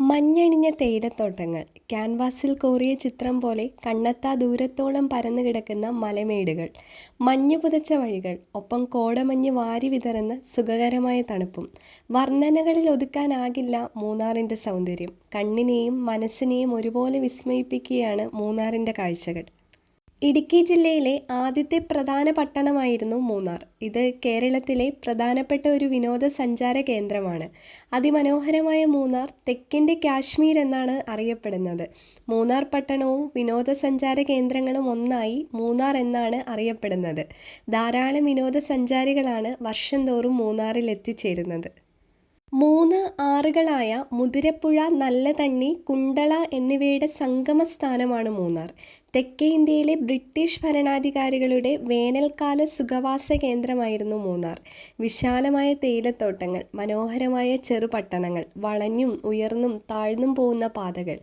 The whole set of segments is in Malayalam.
മഞ്ഞണിഞ്ഞ തേയിലത്തോട്ടങ്ങൾ. ക്യാൻവാസിൽ കോറിയ ചിത്രം പോലെ കണ്ണത്താ ദൂരത്തോളം പരന്നു കിടക്കുന്ന മലമേടുകൾ. മഞ്ഞു പുതച്ച വഴികൾ. ഒപ്പം കോടമഞ്ഞ് വാരി വിതറുന്ന സുഖകരമായ തണുപ്പും. വർണനകളിൽ ഒതുക്കാനാകില്ല മൂന്നാറിന്റെ സൗന്ദര്യം. കണ്ണിനെയും മനസ്സിനെയും ഒരുപോലെ വിസ്മയിപ്പിക്കുകയാണ് മൂന്നാറിന്റെ കാഴ്ചകൾ. ഇടുക്കി ജില്ലയിലെ ആദ്യത്തെ പ്രധാന പട്ടണമായിരുന്നു മൂന്നാർ. ഇത് കേരളത്തിലെ പ്രധാനപ്പെട്ട ഒരു വിനോദസഞ്ചാര കേന്ദ്രമാണ്. അതിമനോഹരമായ മൂന്നാർ തെക്കിന്റെ കാശ്മീർ എന്നാണ് അറിയപ്പെടുന്നത്. മൂന്നാർ പട്ടണവും വിനോദസഞ്ചാര കേന്ദ്രങ്ങളും ഒന്നായി മൂന്നാർ എന്നാണ് അറിയപ്പെടുന്നത്. ധാരാളം വിനോദസഞ്ചാരികളാണ് വർഷം തോറും മൂന്നാറിൽ എത്തിച്ചേരുന്നത്. മൂന്ന് ആറുകളായ മുതിരപ്പുഴ നല്ലതണ്ണി കുണ്ടള എന്നിവയുടെ സംഗമ സ്ഥാനമാണ് മൂന്നാർ. തെക്കേ ഇന്ത്യയിലെ ബ്രിട്ടീഷ് ഭരണാധികാരികളുടെ വേനൽക്കാല സുഖവാസ കേന്ദ്രമായിരുന്നു മൂന്നാർ. വിശാലമായ തേയിലത്തോട്ടങ്ങൾ മനോഹരമായ ചെറുപട്ടണങ്ങൾ വളഞ്ഞും ഉയർന്നും താഴ്ന്നും പോകുന്ന പാതകൾ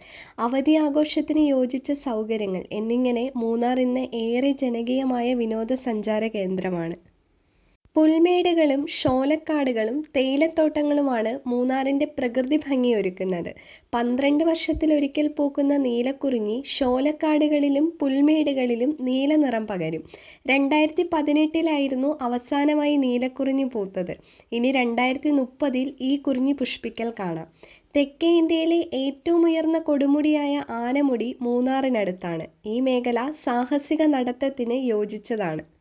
അവധി ആഘോഷത്തിന് യോജിച്ച സൗകര്യങ്ങൾ എന്നിങ്ങനെ മൂന്നാർ ഇന്ന് ഏറെ ജനകീയമായ വിനോദസഞ്ചാര കേന്ദ്രമാണ്. പുൽമേടുകളും ഷോലക്കാടുകളും തേയിലത്തോട്ടങ്ങളുമാണ് മൂന്നാറിന്റെ പ്രകൃതി ഭംഗിയൊരുക്കുന്നത്. പന്ത്രണ്ട് വർഷത്തിലൊരിക്കൽ പൂക്കുന്ന നീലക്കുറിഞ്ഞി ഷോലക്കാടുകളിലും പുൽമേടുകളിലും നീല നിറം പകരും. രണ്ടായിരത്തി പതിനെട്ടിലായിരുന്നു അവസാനമായി നീലക്കുറിഞ്ഞി പൂത്തത്. ഇനി രണ്ടായിരത്തി മുപ്പതിൽ ഈ കുറിഞ്ഞി പുഷ്പിക്കൽ കാണാം. തെക്കേ ഇന്ത്യയിലെ ഏറ്റവും ഉയർന്ന കൊടുമുടിയായ ആനമുടി മൂന്നാറിനടുത്താണ്. ഈ മേഖല സാഹസിക നടത്തത്തിന് യോജിച്ചതാണ്.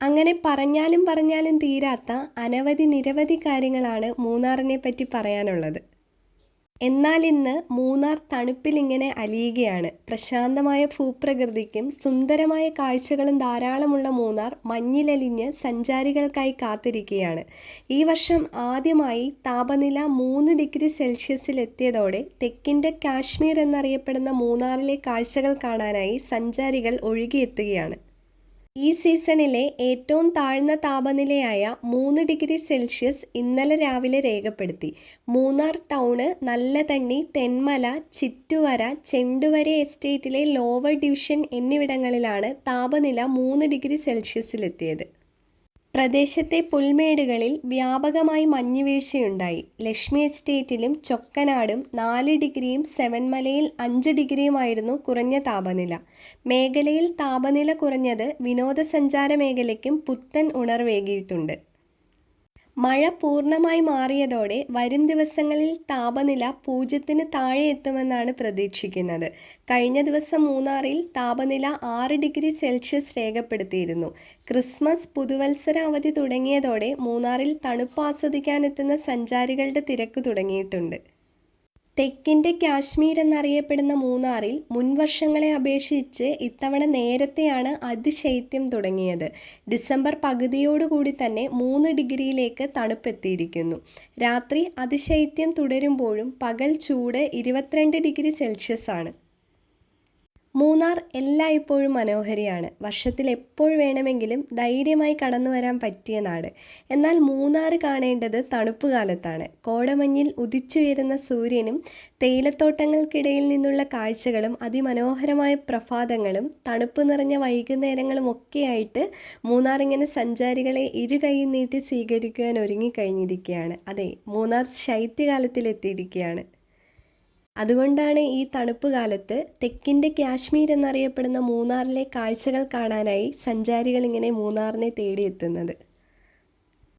അങ്ങനെ പറഞ്ഞാലും പറഞ്ഞാലും തീരാത്ത അനവധി നിരവധി കാര്യങ്ങളാണ് മൂന്നാറിനെ പറ്റി പറയാനുള്ളത്. എന്നാൽ ഇന്ന് മൂന്നാർ തണുപ്പിലിങ്ങനെ അലിയുകയാണ്. പ്രശാന്തമായ ഭൂപ്രകൃതിക്കും സുന്ദരമായ കാഴ്ചകളും ധാരാളമുള്ള മൂന്നാർ മഞ്ഞിലലിഞ്ഞ് സഞ്ചാരികൾക്കായി കാത്തിരിക്കുകയാണ്. ഈ വർഷം ആദ്യമായി താപനില മൂന്ന് ഡിഗ്രി സെൽഷ്യസിലെത്തിയതോടെ തെക്കിന്റെ കാശ്മീർ എന്നറിയപ്പെടുന്ന മൂന്നാറിലെ കാഴ്ചകൾ കാണാനായി സഞ്ചാരികൾ ഒഴുകിയെത്തുകയാണ്. ഈ സീസണിലെ ഏറ്റവും താഴ്ന്ന താപനിലയായ മൂന്ന് ഡിഗ്രി സെൽഷ്യസ് ഇന്നലെ രാവിലെ രേഖപ്പെടുത്തി. മൂന്നാർ ടൗണ് നല്ല തണ്ണി തെന്മല ചിറ്റുവര ചെണ്ടുവര എസ്റ്റേറ്റിലെ ലോവർ ഡിവിഷൻ എന്നിവിടങ്ങളിലാണ് താപനില മൂന്ന് ഡിഗ്രി സെൽഷ്യസിലെത്തിയത്. പ്രദേശത്തെ പുൽമേടുകളിൽ വ്യാപകമായി മഞ്ഞുവീഴ്ചയുണ്ടായി. ലക്ഷ്മി എസ്റ്റേറ്റിലും ചൊക്കനാടും നാല് ഡിഗ്രിയും സെവൻമലയിൽ അഞ്ച് ഡിഗ്രിയുമായിരുന്നു കുറഞ്ഞ താപനില. മേഖലയിൽ താപനില കുറഞ്ഞത് വിനോദസഞ്ചാര മേഖലയ്ക്കും പുത്തൻ ഉണർവേകിയിട്ടുണ്ട്. മഴ പൂർണമായി മാറിയതോടെ വരും ദിവസങ്ങളിൽ താപനില പൂജ്യത്തിന് താഴെ എത്തുമെന്നാണ് പ്രതീക്ഷിക്കുന്നത്. കഴിഞ്ഞ ദിവസം മൂന്നാറിൽ താപനില ആറ് ഡിഗ്രി സെൽഷ്യസ് രേഖപ്പെടുത്തിയിരുന്നു. ക്രിസ്മസ് പുതുവത്സര അവധി തുടങ്ങിയതോടെ മൂന്നാറിൽ തണുപ്പ് ആസ്വദിക്കാനെത്തുന്ന സഞ്ചാരികളുടെ തിരക്ക് തുടങ്ങിയിട്ടുണ്ട്. തെക്കിന്റെ കാശ്മീർ എന്നറിയപ്പെടുന്ന മൂന്നാറിൽ മുൻവർഷങ്ങളെ അപേക്ഷിച്ച് ഇത്തവണ നേരത്തെയാണ് അതിശൈത്യം തുടങ്ങിയത്. ഡിസംബർ പകുതിയോടുകൂടി തന്നെ മൂന്ന് ഡിഗ്രിയിലേക്ക് തണുപ്പെത്തിയിരിക്കുന്നു. രാത്രി അതിശൈത്യം തുടരുമ്പോഴും പകൽ ചൂട് ഇരുപത്തിരണ്ട് ഡിഗ്രി സെൽഷ്യസ് ആണ് മൂന്നാർ എല്ലായ്പ്പോഴും മനോഹരിയാണ്. വർഷത്തിൽ എപ്പോൾ വേണമെങ്കിലും ധൈര്യമായി കടന്നു വരാൻ പറ്റിയ നാട്. എന്നാൽ മൂന്നാർ കാണേണ്ടത് തണുപ്പ് കാലത്താണ് കോടമഞ്ഞിൽ ഉദിച്ചുയരുന്ന സൂര്യനും തേയിലത്തോട്ടങ്ങൾക്കിടയിൽ നിന്നുള്ള കാഴ്ചകളും അതിമനോഹരമായ പ്രഭാതങ്ങളും തണുപ്പ് നിറഞ്ഞ വൈകുന്നേരങ്ങളും ഒക്കെയായിട്ട് മൂന്നാർ ഇങ്ങനെ സഞ്ചാരികളെ ഇരു കൈയും നീട്ടി സ്വീകരിക്കുവാൻ ഒരുങ്ങിക്കഴിഞ്ഞിരിക്കുകയാണ്. അതെ മൂന്നാർ ശൈത്യകാലത്തിലെത്തിയിരിക്കുകയാണ്. അതുകൊണ്ടാണ് ഈ തണുപ്പ് കാലത്ത് തെക്കിന്റെ കാശ്മീർ എന്നറിയപ്പെടുന്ന മൂന്നാറിലെ കാഴ്ചകൾ കാണാനായി സഞ്ചാരികൾ ഇങ്ങനെ മൂന്നാറിനെ തേടിയെത്തുന്നത്.